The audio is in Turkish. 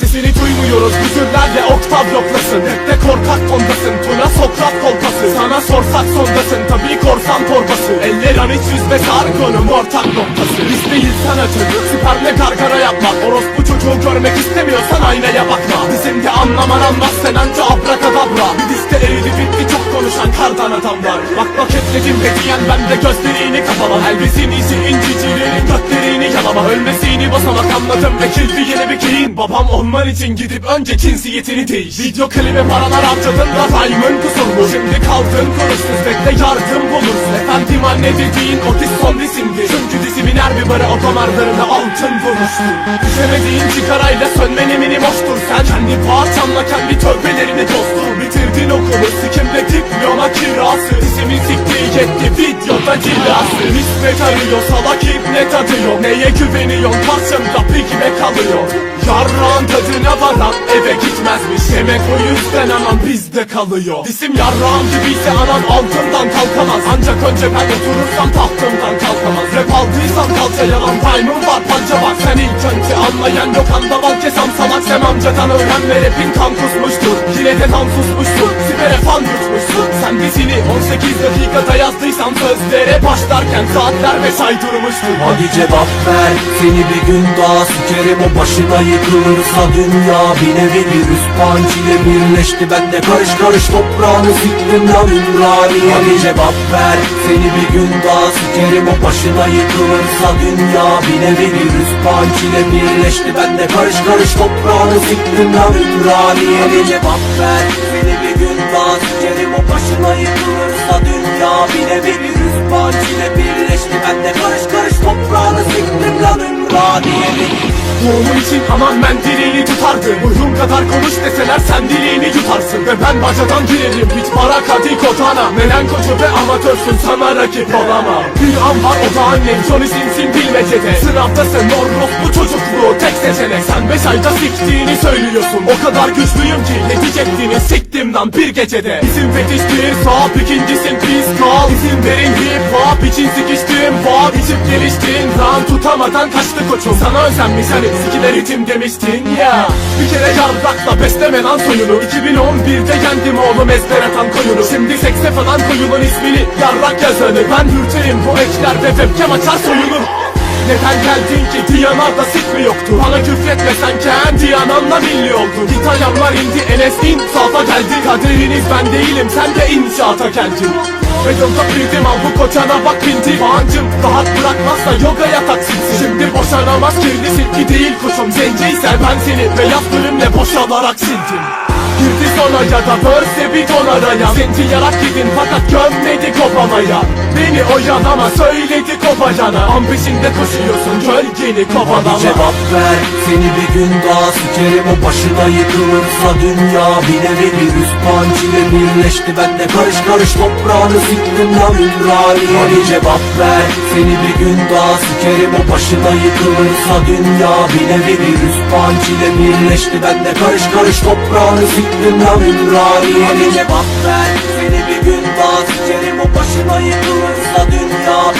Sesini duymuyoruz hüzünlerle oktav yoklasın. Hep de korkak tondasın Tuna Sokrat kolpası. Sana sorsak sondasın tabii korsan torbası. Eller an iç yüz ve sar konum ortak noktası. Biz değil sana çocuk siperle gargara yapmak. Orospu çocuğu görmek istemiyorsan aynaya bakma. Bizim de anlaman anmaz sen anca abrakadabra. Bir liste eridi bitti çok konuşan kardan adamlar. Bak bak etledim ve diyen ben de gözlerini kapama. Elbisin izi incicilerin göklerini yalama. Ölmesini basamak anladım ve kilitli yeni bir keyin. Babam olman için gidip önce cinsiyetini değiş Video klibe paralar harcadın da rhyme'ın kusurlu Şimdi kaldın konuşsuz bekle yardım bulursun. Efendim anne dediğin otis son disimdi Çünkü dizimin her bir barı o altın vurmuştu Düşemediğin çıkarayla sönmen eminim hoştur. Sen kendi parçanla kendi tövbelerini dostur Bitirdin okulu sikimle diploma kirası. Dizimin siktiği yetti videoda cilası. Nispet arıyor salak ibnet atıyor. Neye güveniyorsun? Karşımda pigme kalıyor. Yarrağın tadına varan eve gitmezmiş. Demek o yüzden anam bizde kalıyor. Disim yarrağım gibiyse anam altından kalkamaz. Ancak önce ben oturursam tahtımdan kalkamaz. Rap aldıysam kalça yalan panca var Sen ilk önce anlayan yok andaval kesem salak Sen amcadan öğrenme rapin kan kusmuştur. Yine de tam susmuştur sipere fan yutmuşsun Sen dizini 18 dakikada yazdıysan sözlere Başlarken saatler ve say durmuştur. Hadi cevap ver Seni bir gün daha sikerim. O başına yıkılırsa dünya Bir nevi virüs punch ile birleşti. Ben de karış karış toprağını siktim lan ümrani Hadi cevap ver Seni bir gün daha sikerim. O başına yıkılırsa dünya Bir nevi virüs punch ile birleşti Ben de karış karış toprağını siktim lan. Ümrani Hadi cevap ver Seni bir gün daha sikerim o başına yıkılırsa dünya Bir nevi virüs punch ile birleşti. Ben de karış karış toprağını siktim lan Doğumun için aman ben dileğini tutardım. Buyruğum kadar konuş deseler sen dileğini yutarsın. Ve ben bacadan girerim hiç para kadi kotana Neden koçu ve amatörsün? Sana rakip olamam. Bir an var o da annem. Johnny Sins'in bilmecede Sınavdasın Norros bu çocukluğu tek seçenek. Sen beş ayda siktiğini söylüyorsun. O kadar güçlüyüm ki ne diyecektiğini siktim lan bir gecede. Bizim fetiş bir sağ ikincisin pis kal. İzin verin hip hop için sikiştim Vab içip geliştin Lan tutamadan kaçtı koçum. Sana özenmiş hani sikiler ritim demiştin ya. Bir kere yarrakla besleme lan soyunu. 2011'de yendim oğlum ezber atan koyunu. Şimdi sekse falan koyunun ismini. Yarrak yazanı. Ben hürterim bu ekler ve webcam açar soyunu. Neden geldin ki? Diyanar'da sik mi yoktu? Bana küfretmesen kendi ananla milli oldu. Git ayağımlar indi Enes insafa geldi. Kaderiniz ben değilim sen de inşaata geldin Ve yolda bildim al bu koçana bak binti Bağancım rahat bırakmazsa yogaya taksimsin Şimdi boşanamaz kirli silki değil kuşum. Zenciyse ben seni beyaz bölümle boşalarak sildim. Girdi sona ya da verse bir don araya Zenci yarak gidin fakat gömmedi kopamaya Beni oyanama söyledi kopacana An peşinde koşuyorsun gölgeni kovalama cevap ver Seni bir gün daha sikerim. O başına yıkılırsa dünya Bir nevi virüs punch ile birleşti. Ben de karış karış toprağını siktim lan ümrani Hadi cevap ver Seni bir gün daha sikerim. O başına yıkılırsa dünya Bir nevi virüs punch ile birleşti. Ben de karış karış toprağını siktim lan ümrani Hadi cevap ver Seni bir gün daha sikerim o başına yıkılırsa dünya